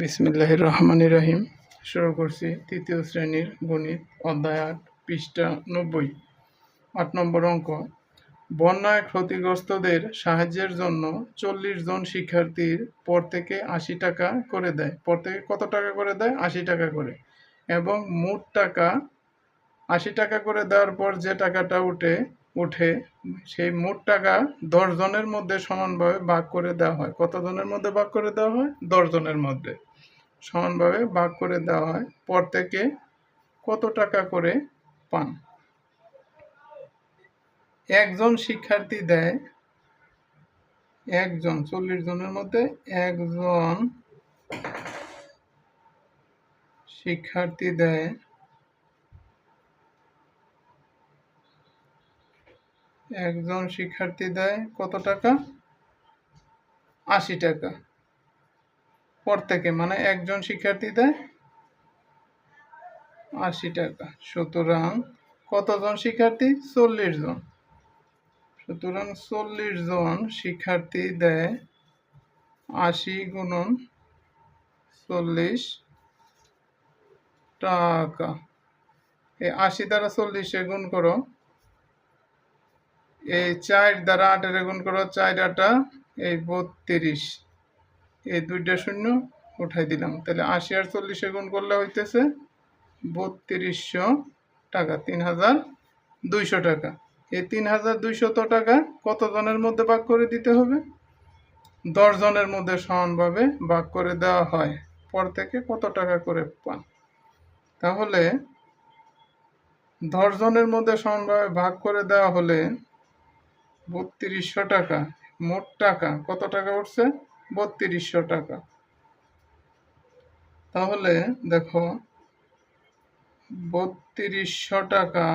বিসমিল্লাহ রহমান রহিম। শুরু করছি তৃতীয় শ্রেণির গণিত অধ্যায় আট, পৃষ্ঠা নব্বই। আট নম্বর অঙ্ক। বন্যায় ক্ষতিগ্রস্তদের সাহায্যের জন্য চল্লিশ জন শিক্ষার্থীর পর থেকে আশি টাকা করে দেয়। পর থেকে কত টাকা করে দেয়? আশি টাকা করে। এবং মোট টাকা আশি টাকা করে দেওয়ার পর যে টাকাটা উঠে উঠে সেই মোট টাকা দশ জনের মধ্যে সমানভাবে ভাগ করে দেওয়া হয়। কত জনের মধ্যে ভাগ করে দেওয়া হয়? দশ জনের মধ্যে। সমানভাবে ভাগ করে দেওয়া হয়। পর থেকে কত টাকা করে পান? একজন শিক্ষার্থী দেয় একজন, চল্লিশ জনের মধ্যে একজন শিক্ষার্থী দেয় একজন শিক্ষার্থী দেয় কত টাকা? আশি টাকা। পর থেকে মানে একজন শিক্ষার্থী দেয় আশি টাকা। সুতরাং কতজন শিক্ষার্থী? চল্লিশ জন। সুতরাং চল্লিশ জন শিক্ষার্থী দেয় আশি গুণন চল্লিশ টাকা। এই আশি দ্বারা চল্লিশে গুণ করো। এই চার দ্বারা আটের গুণ করো, চার আটা, এই বত্রিশ। এই দুইটা শূন্য উঠাই দিলাম। তাহলে আশি আর চল্লিশে গুণ করলে হইতেছে বত্রিশশো টাকা, তিন হাজার দুইশো টাকা। এই তিন হাজার দুইশত টাকা কত জনের মধ্যে ভাগ করে দিতে হবে? জনের মধ্যে সমানভাবে ভাগ করে দেওয়া হয়। পর থেকে কত টাকা করে পান? তাহলে জনের মধ্যে সমানভাবে ভাগ করে দেওয়া হলে বত্রিশশো টাকা। মোট টাকা কত টাকা উঠছে? বত্রিশশো টাকা। তাহলে দেখো, বত্রিশশো টাকা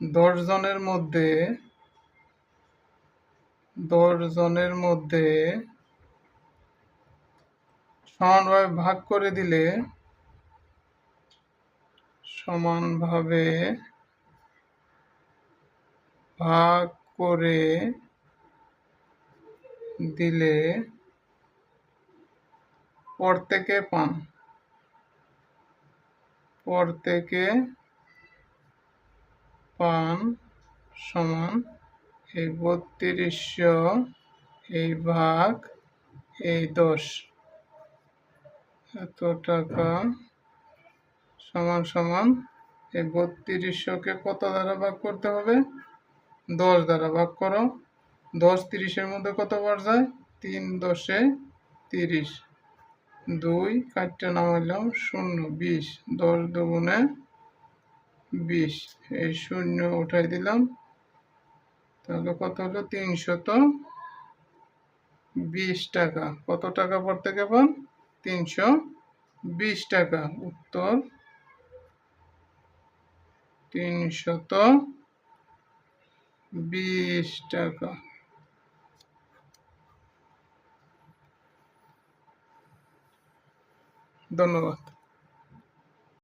দশ জনের মধ্যে, দশ জনের মধ্যে সমানভাবে ভাগ করে দিলে সমানভাবে ভাগ করে দিলে পর থেকে পান। পর থেকে পান সমান এই বত্রিশশো, এই ভাগ, এই দশ। এত টাকা সমান সমান এই বত্রিশশোকে কত দ্বারা ভাগ করতে হবে? দশ দ্বারা ভাগ করো। দশ তিরিশের মধ্যে কত বার যায়? তিন দশে তিরিশ। দুই কাটটা নামাইলাম শূন্য, বিশ। দশ দুগুণে বিশ। এই শূন্য উঠাই দিলাম। তাহলে কত হলো? তিনশত বিশ টাকা। কত টাকা পড়তে পান? তিনশো বিশ টাকা। উত্তর, তিনশত বিশ টাকা। ধন্যবাদ।